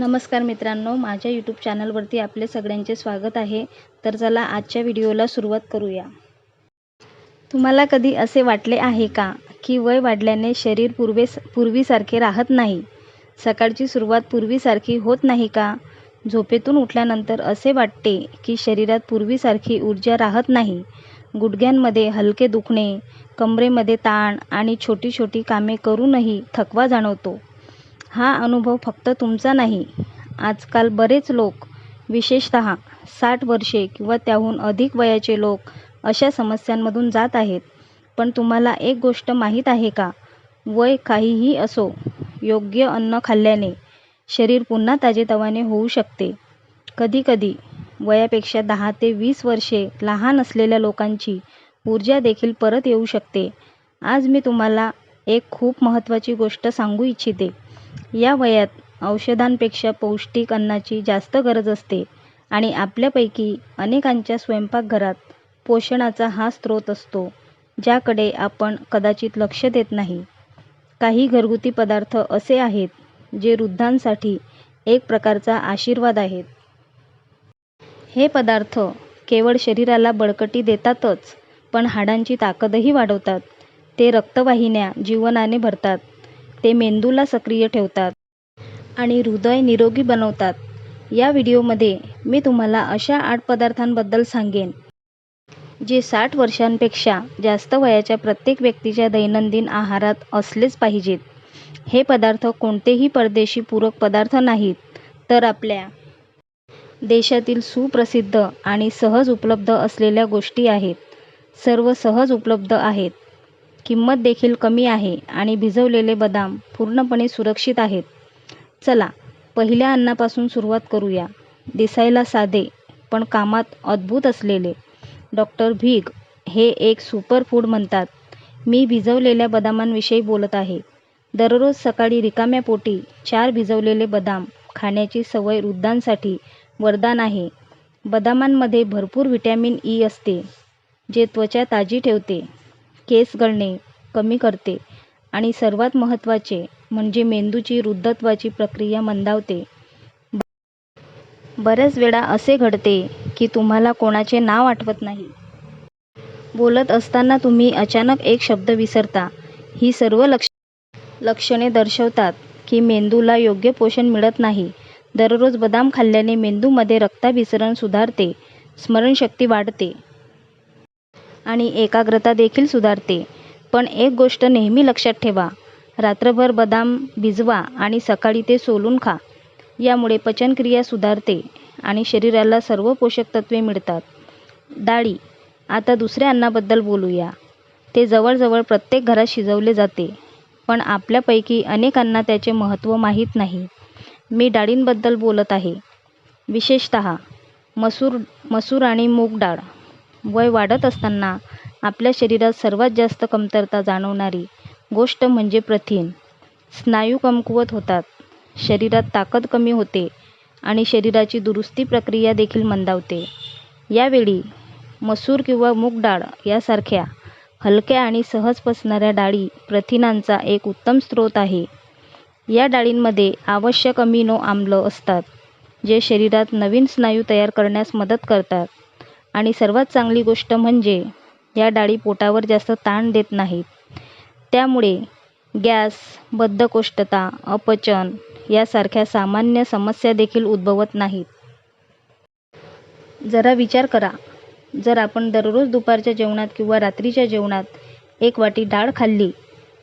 नमस्कार मित्रांनो माझ्या यूट्यूब चॅनलवरती आपले सगळ्यांचे स्वागत आहे. तर चला आजच्या व्हिडिओला सुरुवात करूया. तुम्हाला कधी असे वाटले आहे का की वय वाढल्याने शरीर पूर्वे पूर्वीसारखे राहत नाही? सकाळची सुरुवात पूर्वीसारखी होत नाही का? झोपेतून उठल्यानंतर असे वाटते की शरीरात पूर्वीसारखी ऊर्जा राहत नाही. गुडघ्यांमध्ये हलके दुखणे कमरेमध्ये ताण आणि छोटी छोटी कामे करूनही थकवा जाणवतो. हा अनुभव फक्त तुमचा नाही. आजकाल बरेच लोक विशेषतः साठ वर्षे किंवा त्याहून अधिक वयाचे लोक अशा समस्यांमधून जात आहेत. पण तुम्हाला एक गोष्ट माहीत आहे का? वय काहीही असो योग्य अन्न खाल्ल्याने शरीर पुन्हा ताजेतवाने होऊ शकते. कधीकधी वयापेक्षा दहा ते वीस वर्षे लहान असलेल्या लोकांची ऊर्जा देखील परत येऊ शकते. आज मी तुम्हाला एक खूप महत्त्वाची गोष्ट सांगू इच्छिते. या वयात औषधांपेक्षा पौष्टिक अन्नाची जास्त गरज असते आणि आपल्यापैकी अनेकांच्या स्वयंपाकघरात पोषणाचा हा स्रोत असतो ज्याकडे आपण कदाचित लक्ष देत नाही. काही घरगुती पदार्थ असे आहेत जे वृद्धांसाठी एक प्रकारचा आशीर्वाद आहेत. हे पदार्थ केवळ शरीराला बळकटी देतातच पण हाडांची ताकदही वाढवतात. ते रक्तवाहिन्या जीवनाने भरतात. ते मेंदूला सक्रिय ठेवतात आणि हृदय निरोगी बनवतात. या व्हिडिओमध्ये मी तुम्हाला अशा आठ पदार्थांबद्दल सांगेन जे साठ वर्षांपेक्षा जास्त वयाच्या प्रत्येक व्यक्तीच्या दैनंदिन आहारात असलेच पाहिजेत. हे पदार्थ कोणतेही परदेशी पूरक पदार्थ नाहीत तर आपल्या देशातील सुप्रसिद्ध आणि सहज उपलब्ध असलेल्या गोष्टी आहेत. सर्व सहज उपलब्ध आहेत. किंमत देखील कमी आहे आणि भिजवलेले बदाम पूर्णपणे सुरक्षित आहेत. चला पहिल्या अन्नापासून सुरुवात करूया. दिसायला साधे पण कामात अद्भुत असलेले. डॉक्टर भीग हे एक सुपर फूड म्हणतात. मी भिजवलेल्या बदामांविषयी बोलत आहे. दररोज सकाळी रिकाम्या पोटी चार भिजवलेले बदाम खाण्याची सवय वृद्धांसाठी वरदान आहे. बदामांमध्ये भरपूर व्हिटॅमिन ई असते जे त्वचा ताजी ठेवते. केस गळणे कमी करते आणि सर्वात महत्त्वाचे म्हणजे मेंदूची वृद्धत्वाची प्रक्रिया मंदावते. बऱ्याच वेळा असे घडते की तुम्हाला कोणाचे नाव आठवत नाही. बोलत असताना तुम्ही अचानक एक शब्द विसरता. ही सर्व लक्ष लक्षणे दर्शवतात की मेंदूला योग्य पोषण मिळत नाही. दररोज बदाम खाल्ल्याने मेंदूमध्ये रक्ताभिसरण सुधारते स्मरणशक्ती वाढते. आणि एकाग्रता देखील सुधारते. पण एक गोष्ट नेहमी लक्षात ठेवा. रात्रभर बदाम भिजवा आणि सकाळी ते सोलून खा. यामुळे पचनक्रिया सुधारते आणि शरीराला सर्व पोषक तत्वे मिळतात. डाळी आता दुसऱ्या अन्नाबद्दल बोलूया. ते जवळजवळ प्रत्येक घरात शिजवले जाते पण आपल्यापैकी अनेकांना त्याचे महत्त्व माहीत नाही. मी डाळींबद्दल बोलत आहे. विशेषत मसूर मसूर आणि मूग डाळ. वय वाढत असताना आपल्या शरीरात सर्वात जास्त कमतरता जाणवणारी गोष्ट म्हणजे प्रथिन. स्नायू कमकुवत होतात. शरीरात ताकद कमी होते आणि शरीराची दुरुस्ती प्रक्रिया देखील मंदावते. यावेळी मसूर किंवा मूग डाळ यासारख्या हलक्या आणि सहज पचणाऱ्या डाळी प्रथिनांचा एक उत्तम स्रोत आहे. या डाळींमध्ये आवश्यक अमिनो आम्ल असतात जे शरीरात नवीन स्नायू तयार करण्यास मदत करतात. आणि सर्वात चांगली गोष्ट म्हणजे या डाळी पोटावर जास्त ताण देत नाहीत. त्यामुळे गॅस बद्धकोष्ठता अपचन यासारख्या सामान्य समस्या देखील उद्भवत नाहीत. जरा विचार करा. जर आपण दररोज दुपारच्या जेवणात किंवा रात्रीच्या जेवणात एक वाटी डाळ खाल्ली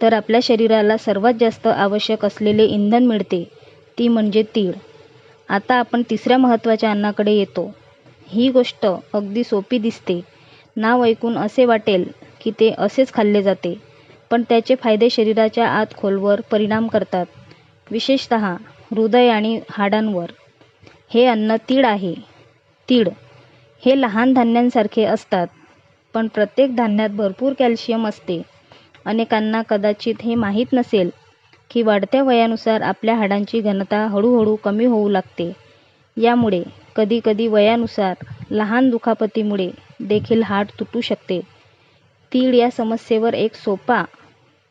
तर आपल्या शरीराला सर्वात जास्त आवश्यक असलेले इंधन मिळते ती म्हणजे तीळ. आता आपण तिसऱ्या महत्त्वाच्या अन्नाकडे येतो. ही गोष्ट अगदी सोपी दिसते. नाव ऐकून असे वाटेल की ते असेच खाल्ले जाते पण त्याचे फायदे शरीराच्या आत खोलवर परिणाम करतात विशेषत हृदय आणि हाडांवर. हे अन्न तीळ आहे. तीळ हे लहान धान्यांसारखे असतात पण प्रत्येक धान्यात भरपूर कॅल्शियम असते. अनेकांना कदाचित हे माहीत नसेल की वाढत्या वयानुसार आपल्या हाडांची घनता हळूहळू कमी होऊ लागते. यामुळे कधीकधी वयानुसार लहान दुखापतीमुळे देखील हाड तुटू शकते. तीळ या समस्येवर एक सोपा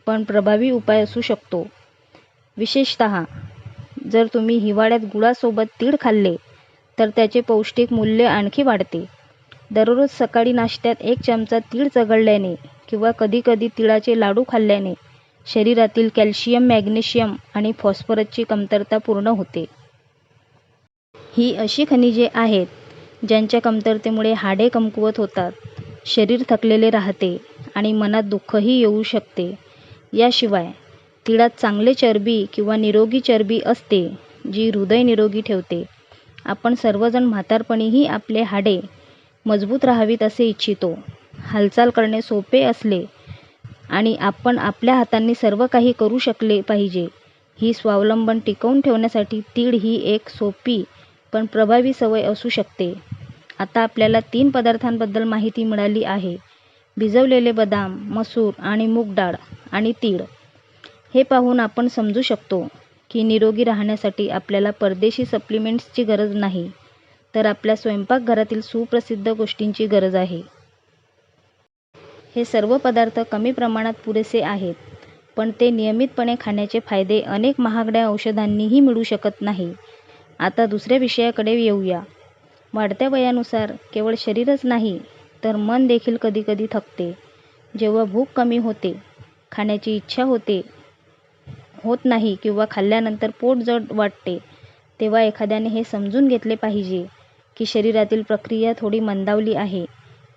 पण प्रभावी उपाय असू शकतो. विशेषत जर तुम्ही हिवाळ्यात गुळासोबत तीळ खाल्ले तर त्याचे पौष्टिक मूल्य आणखी वाढते. दररोज सकाळी नाश्त्यात एक चमचा तीळ चघळल्याने किंवा कधीकधी तिळाचे लाडू खाल्ल्याने शरीरातील कॅल्शियम मॅग्नेशियम आणि फॉस्फरसची कमतरता पूर्ण होते. ही अशी खनिजे आहेत ज्यांच्या कमतरतेमुळे हाडे कमकुवत होतात. शरीर थकलेले राहते आणि मनात दुःखही येऊ शकते. याशिवाय तिळात चांगले चरबी किंवा निरोगी चरबी असते जी हृदय निरोगी ठेवते. आपण सर्वजण म्हातारपणीही आपले हाडे मजबूत राहावीत असे इच्छितो. हालचाल करणे सोपे असले आणि आपण आपल्या हातांनी सर्व काही करू शकले पाहिजे ही स्वावलंबन टिकवून ठेवण्यासाठी तीळ ही एक सोपी पण प्रभावी सवय असू शकते. आता आपल्याला तीन पदार्थांबद्दल माहिती मिळाली आहे. भिजवलेले बदाम मसूर आणि मूग डाळ आणि तीळ. हे पाहून आपण समजू शकतो की निरोगी राहण्यासाठी आपल्याला परदेशी सप्लिमेंट्सची गरज नाही तर आपल्या स्वयंपाकघरातील सुप्रसिद्ध गोष्टींची गरज आहे. हे सर्व पदार्थ कमी प्रमाणात पुरेसे आहेत पण ते नियमितपणे खाण्याचे फायदे अनेक महागड्या औषधांनीही मिळू शकत नाही. आता दुसऱ्या विषयाकडे येऊया. वाढत्या वयानुसार केवळ शरीरच नाही तर मन देखील कधीकधी थकते. जेव्हा भूक कमी होते खाण्याची इच्छा होते होत नाही किंवा खाल्ल्यानंतर पोट जड वाटते तेव्हा एखाद्याने हे समजून घेतले पाहिजे की शरीरातील प्रक्रिया थोडी मंदावली आहे.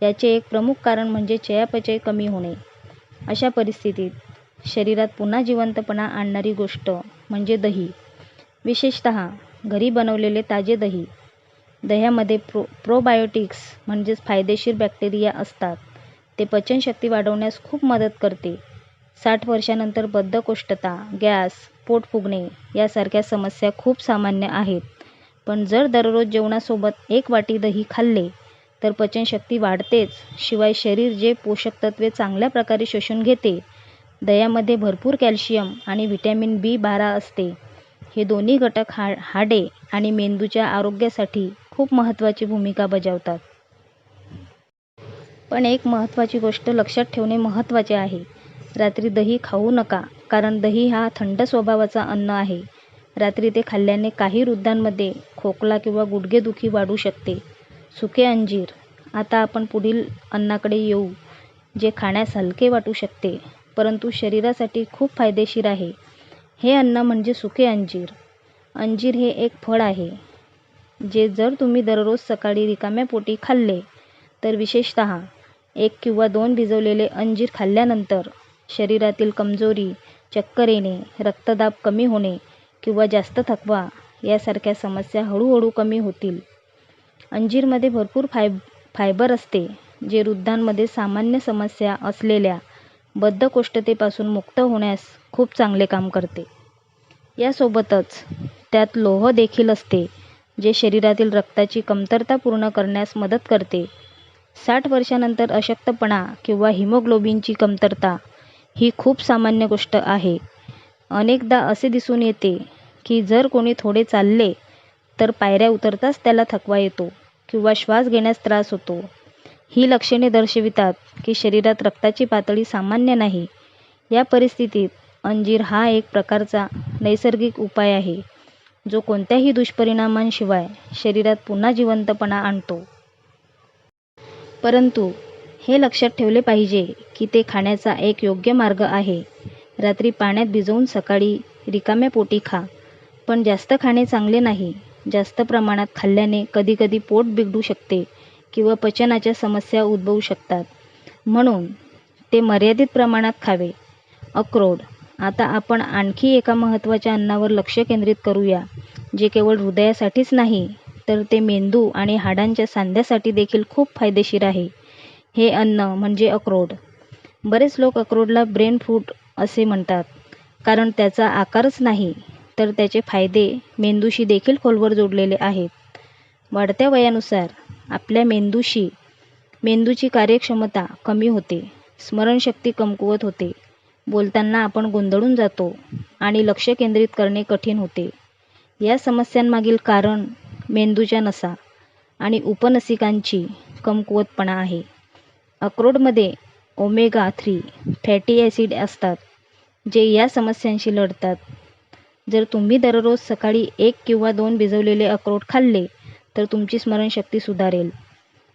याचे एक प्रमुख कारण म्हणजे चयापचय कमी होणे. अशा परिस्थितीत शरीरात पुन्हा जिवंतपणा आणणारी गोष्ट म्हणजे दही. विशेषत घरी बनवलेले ताजे दही. दह्यामध्ये प्रो प्रोबायोटिक्स म्हणजेच फायदेशीर बॅक्टेरिया असतात. ते पचनशक्ती वाढवण्यास खूप मदत करते. साठ वर्षानंतर बद्धकोष्ठता गॅस पोट फुगणे यासारख्या समस्या खूप सामान्य आहेत. पण जर दररोज जेवणासोबत एक वाटी दही खाल्ले तर पचनशक्ती वाढतेच. शिवाय शरीर जे पोषक तत्वे चांगल्या प्रकारे शोषून घेते दह्यामध्ये भरपूर कॅल्शियम आणि व्हिटॅमिन बी बारा असते. हे दोन्ही घटक हा हाडे आणि मेंदूच्या आरोग्यासाठी खूप महत्त्वाची भूमिका बजावतात. पण एक महत्त्वाची गोष्ट लक्षात ठेवणे महत्त्वाचे आहे. रात्री दही खाऊ नका कारण दही हा थंड स्वभावाचा अन्न आहे. रात्री ते खाल्ल्याने काही वृद्धांमध्ये खोकला किंवा गुडघेदुखी वाढू शकते. सुके अंजीर आता आपण पुढील अन्नाकडे येऊ जे खाण्यास हलके वाटू शकते परंतु शरीरासाठी खूप फायदेशीर आहे. हे अन्न म्हणजे सुके अंजीर. अंजीर हे एक फळ आहे जे जर तुम्ही दररोज सकाळी रिकाम्या पोटी खाल्ले तर विशेषत एक किंवा दोन भिजवलेले अंजीर खाल्ल्यानंतर शरीरातील कमजोरी चक्कर येणे रक्तदाब कमी होणे किंवा जास्त थकवा यासारख्या समस्या हळूहळू कमी होतील. अंजीरमध्ये भरपूर फाय फायबर असते जे वृद्धांमध्ये सामान्य समस्या असलेल्या बद्धकोष्ठतेपासून मुक्त होण्यास खूप चांगले काम करते. यासोबतच त्यात लोह देखील असते जे शरीरातील रक्ताची कमतरता पूर्ण करण्यास मदत करते. साठ वर्षानंतर अशक्तपणा किंवा हिमोग्लोबिनची कमतरता ही खूप सामान्य गोष्ट आहे. अनेकदा असे दिसून येते की जर कोणी थोडे चालले तर पायऱ्या उतरताच त्याला थकवा येतो किंवा श्वास घेण्यास त्रास होतो. ही लक्षणे दर्शवितात की शरीरात रक्ताची पातळी सामान्य नाही. या परिस्थितीत अंजीर हा एक प्रकारचा नैसर्गिक उपाय आहे जो कोणत्याही दुष्परिणामांशिवाय शरीरात पुन्हा जिवंतपणा आणतो. परंतु हे लक्षात ठेवले पाहिजे की ते खाण्याचा एक योग्य मार्ग आहे. रात्री पाण्यात भिजवून सकाळी रिकाम्या पोटी खा पण जास्त खाणे चांगले नाही. जास्त प्रमाणात खाल्ल्याने कधीकधी पोट बिघडू शकते किंवा पचनाच्या समस्या उद्भवू शकतात. म्हणून ते मर्यादित प्रमाणात खावे. अक्रोड आता आपण आणखी एका महत्त्वाच्या अन्नावर लक्ष केंद्रित करूया जे केवळ हृदयासाठीच नाही तर ते मेंदू आणि हाडांच्या सांध्यासाठी देखील खूप फायदेशीर आहे. हे अन्न म्हणजे अक्रोड. बरेच लोक अक्रोडला ब्रेन फ्रूट असे म्हणतात कारण त्याचा आकारच नाही तर त्याचे फायदे मेंदूशी देखील खोलवर जोडलेले आहेत. वाढत्या वयानुसार आपल्या मेंदूशी मेंदूची कार्यक्षमता कमी होते स्मरणशक्ती कमकुवत होते बोलताना आपण गोंधळून जातो आणि लक्ष केंद्रित करणे कठीण होते. या समस्यांमागील कारण मेंदूच्या नसा आणि उपनसिकांची कमकुवतपणा आहे. अक्रोडमध्ये ओमेगा थ्री फॅटी ॲसिड असतात जे या समस्यांशी लढतात. जर तुम्ही दररोज सकाळी एक किंवा दोन भिजवलेले अक्रोड खाल्ले तर तुमची स्मरणशक्ती सुधारेल.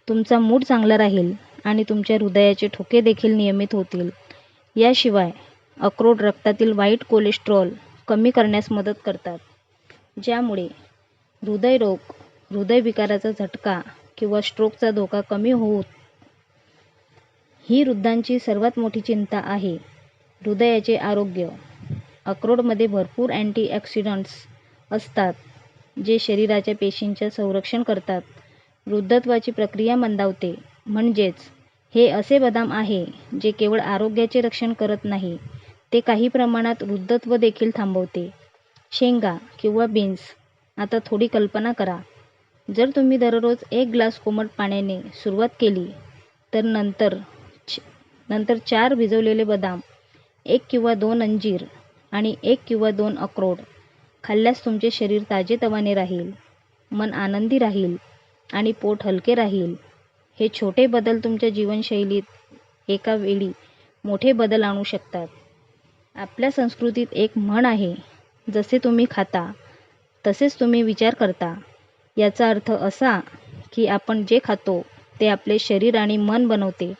तुमचा मूड चांगला राहील आणि तुमच्या हृदयाचे ठोके देखील नियमित होतील. याशिवाय अक्रोड रक्तातील वाईट कोलेस्ट्रॉल कमी करण्यास मदत करतात. ज्यामुळे हृदयरोग हृदयविकाराचा झटका किंवा स्ट्रोकचा धोका कमी होऊ ही वृद्धांची सर्वात मोठी चिंता आहे. हृदयाचे आरोग्य. अक्रोडमध्ये भरपूर अँटीऑक्सिडंट्स असतात जे शरीराच्या पेशींचे संरक्षण करतात. वृद्धत्वाची प्रक्रिया मंदावते. म्हणजेच हे असे बदाम आहे जे केवळ आरोग्याचे रक्षण करत नाही ते काही प्रमाणात वृद्धत्व देखील थांबवते. शेंगा किंवा बीन्स आता थोडी कल्पना करा. जर तुम्ही दररोज एक ग्लास कोमट पाण्याने सुरुवात केली तर नंतर नंतर चार भिजवलेले बदाम एक किंवा दोन अंजीर आणि एक किंवा दोन अक्रोड खाल्ल्यास तुमचे शरीर ताजेतवाने राहील मन आनंदी राहील आणि पोट हलके राहील. हे छोटे बदल तुमच्या जीवनशैलीत एका वेळी मोठे बदल आणू शकतात. आपल्या संस्कृतीत एक म्हण आहे जसे तुम्ही खाता तसेच तुम्ही विचार करता. याचा अर्थ असा की आपण जे खातो ते आपले शरीर आणि मन बनवते.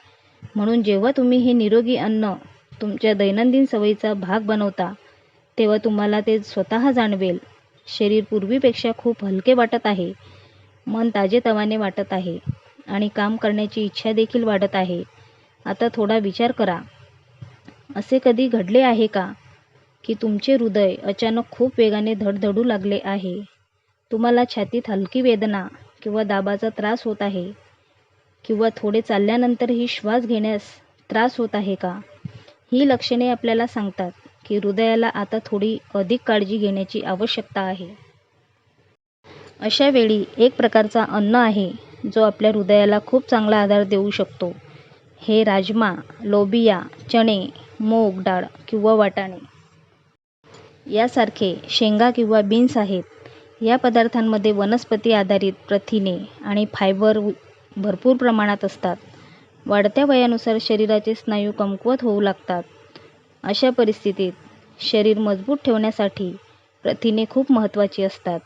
म्हणून जेव्हा तुम्ही हे निरोगी अन्न तुमच्या दैनंदिन सवयीचा भाग बनवता तेव्हा तुम्हाला ते स्वतः जाणवेल. शरीर पूर्वीपेक्षा खूप हलके वाटत आहे. मन ताजेतवाने वाटत आहे. आणि काम करण्याची इच्छा देखील वाढत आहे. आता थोडा विचार करा. असे कधी घडले आहे का? की तुमचे हृदय अचानक खूप वेगाने धडधडू लागले आहे. तुम्हाला छातीत हलकी वेदना किंवा दाबाचा त्रास होत आहे. किंवा थोडे चालल्यानंतरही श्वास घेण्यास त्रास होत आहे का? ही लक्षणे आपल्याला सांगतात की हृदयाला आता थोडी अधिक काळजी घेण्याची आवश्यकता आहे. अशा वेळी एक प्रकारचा अन्न आहे. जो आपल्या हृदयाला खूप चांगला आधार देऊ शकतो. हे राजमा लोबिया चणे मूग डाळ किंवा वाटाणे. यासारखे शेंगा किंवा बीन्स आहेत. या पदार्थांमध्ये वनस्पती आधारित प्रथिने आणि फायबर भरपूर प्रमाणात असतात. वाढत्या वयानुसार शरीराचे स्नायू कमकुवत होऊ लागतात. अशा परिस्थितीत शरीर मजबूत ठेवण्यासाठी प्रथिने खूप महत्त्वाची असतात.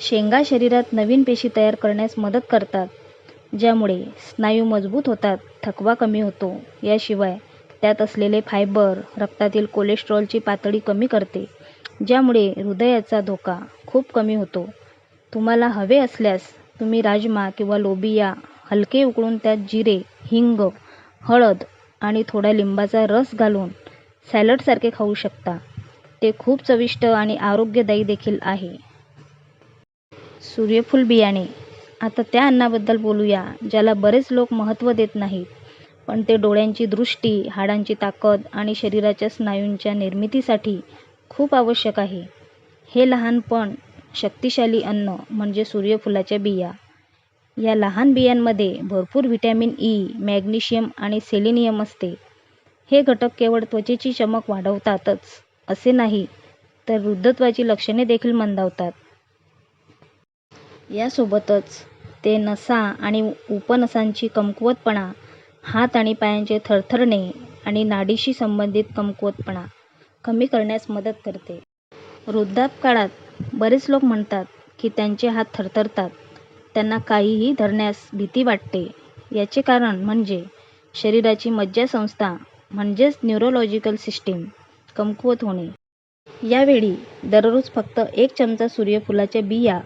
शेंगा शरीरात नवीन पेशी तयार करण्यास मदत करतात ज्यामुळे स्नायू मजबूत होतात थकवा कमी होतो. याशिवाय त्यात असलेले फायबर रक्तातील कोलेस्ट्रॉलची पातळी कमी करते ज्यामुळे हृदयाचा धोका खूप कमी होतो. तुम्हाला हवे असल्यास तुम्ही राजमा किंवा लोबिया हलके उकळून त्यात जिरे हिंग हळद आणि थोडा लिंबाचा रस घालून सॅलडसारखे खाऊ शकता. ते खूप चविष्ट आणि आरोग्यदायी देखील आहे. सूर्यफूल बियाणे. आता त्या अन्नाबद्दल बोलूया ज्याला बरेच लोक महत्त्व देत नाहीत. पण ते डोळ्यांची दृष्टी हाडांची ताकद आणि शरीराच्या स्नायूंच्या निर्मितीसाठी खूप आवश्यक आहे. हे लहान पण शक्तिशाली अन्न म्हणजे सूर्यफुलाच्या बिया. या लहान बियांमध्ये भरपूर व्हिटॅमिन ई मॅग्नेशियम आणि सेलेनियम असते. हे घटक केवळ त्वचेची चमक वाढवतातच असे नाही तर वृद्धत्वाची लक्षणे देखील मंदावतात. यासोबतच ते नसा आणि उपनसांची कमकुवतपणा हात आणि पायांचे थरथरणे आणि नाडीशी संबंधित कमकुवतपणा कमी करण्यास मदत करते. वृद्धापकाळात बरेच लोक म्हणतात की त्यांचे हात थरथरतात. त्यांना काहीही धरण्यास भीती वाटते. याचे कारण म्हणजे शरीराची मज्जासंस्था म्हणजेच न्यूरोलॉजिकल सिस्टीम कमकुवत होणे. यावेळी दररोज फक्त एक चमचा सूर्यफुलाच्या बिया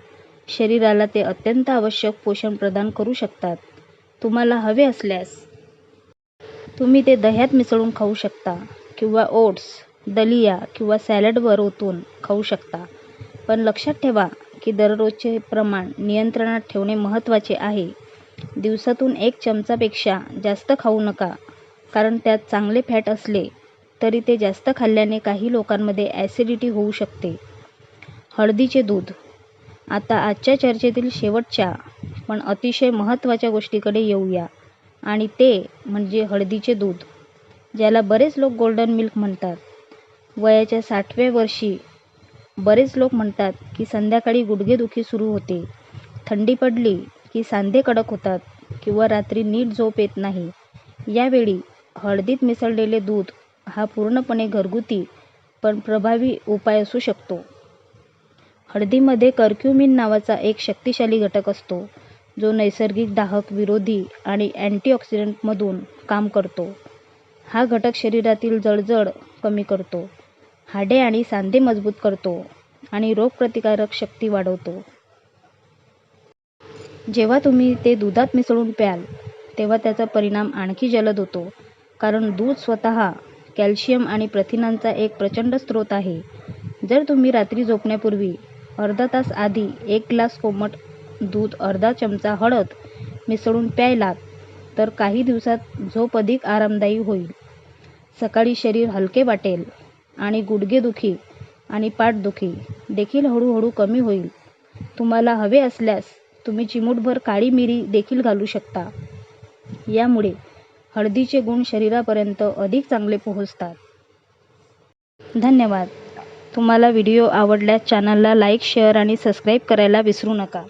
शरीराला ते अत्यंत आवश्यक पोषण प्रदान करू शकतात. तुम्हाला हवे असल्यास तुम्ही ते दह्यात मिसळून खाऊ शकता किंवा ओट्स दलिया किंवा सॅलडवर ओतून खाऊ शकता. पण लक्षात ठेवा की दररोजचे प्रमाण नियंत्रणात ठेवणे महत्त्वाचे आहे. दिवसातून एक चमचापेक्षा जास्त खाऊ नका कारण त्यात चांगले फॅट असले तरी ते जास्त खाल्ल्याने काही लोकांमध्ये ॲसिडिटी होऊ शकते. हळदीचे दूध आता आजच्या चर्चेतील शेवटच्या पण अतिशय महत्त्वाच्या गोष्टीकडे येऊया. आणि ते म्हणजे हळदीचे दूध ज्याला बरेच लोक गोल्डन मिल्क म्हणतात. वयाच्या साठव्या वर्षी बरेच लोक म्हणतात की संध्याकाळी गुडघेदुखी सुरू होते. थंडी पडली की सांधे कडक होतात किंवा रात्री नीट झोप येत नाही. यावेळी हळदीत मिसळलेले दूध हा पूर्णपणे घरगुती पण प्रभावी उपाय असू शकतो. हळदीमध्ये कर्क्युमिन नावाचा एक शक्तिशाली घटक असतो जो नैसर्गिक दाहक विरोधी आणि अँटीऑक्सिडंटमधून काम करतो. हा घटक शरीरातील जळजळ कमी करतो हाडे आणि सांधे मजबूत करतो आणि रोगप्रतिकारक शक्ती वाढवतो. जेव्हा तुम्ही ते दुधात मिसळून प्याल तेव्हा त्याचा परिणाम आणखी जलद होतो कारण दूध स्वतः कॅल्शियम आणि प्रथिनांचा एक प्रचंड स्रोत आहे. जर तुम्ही रात्री झोपण्यापूर्वी अर्धा तास आधी एक ग्लास कोमट दूध अर्धा चमचा हळद मिसळून प्यायलात तर काही दिवसात झोप अधिक आरामदायी होईल. सकाळी शरीर हलके वाटेल आणि गुडघेदुखी आणि पाठदुखी देखील हळूहळू कमी होईल. तुम्हाला हवे असल्यास तुम्ही चिमूटभर काळी मिरी देखील घालू शकता. यामुळे हळदीचे गुण शरीरापर्यंत अधिक चांगले पोहोचतात. धन्यवाद. तुम्हाला व्हिडिओ आवडल्यास चॅनलला लाईक शेअर आणि सबस्क्राईब करायला विसरू नका.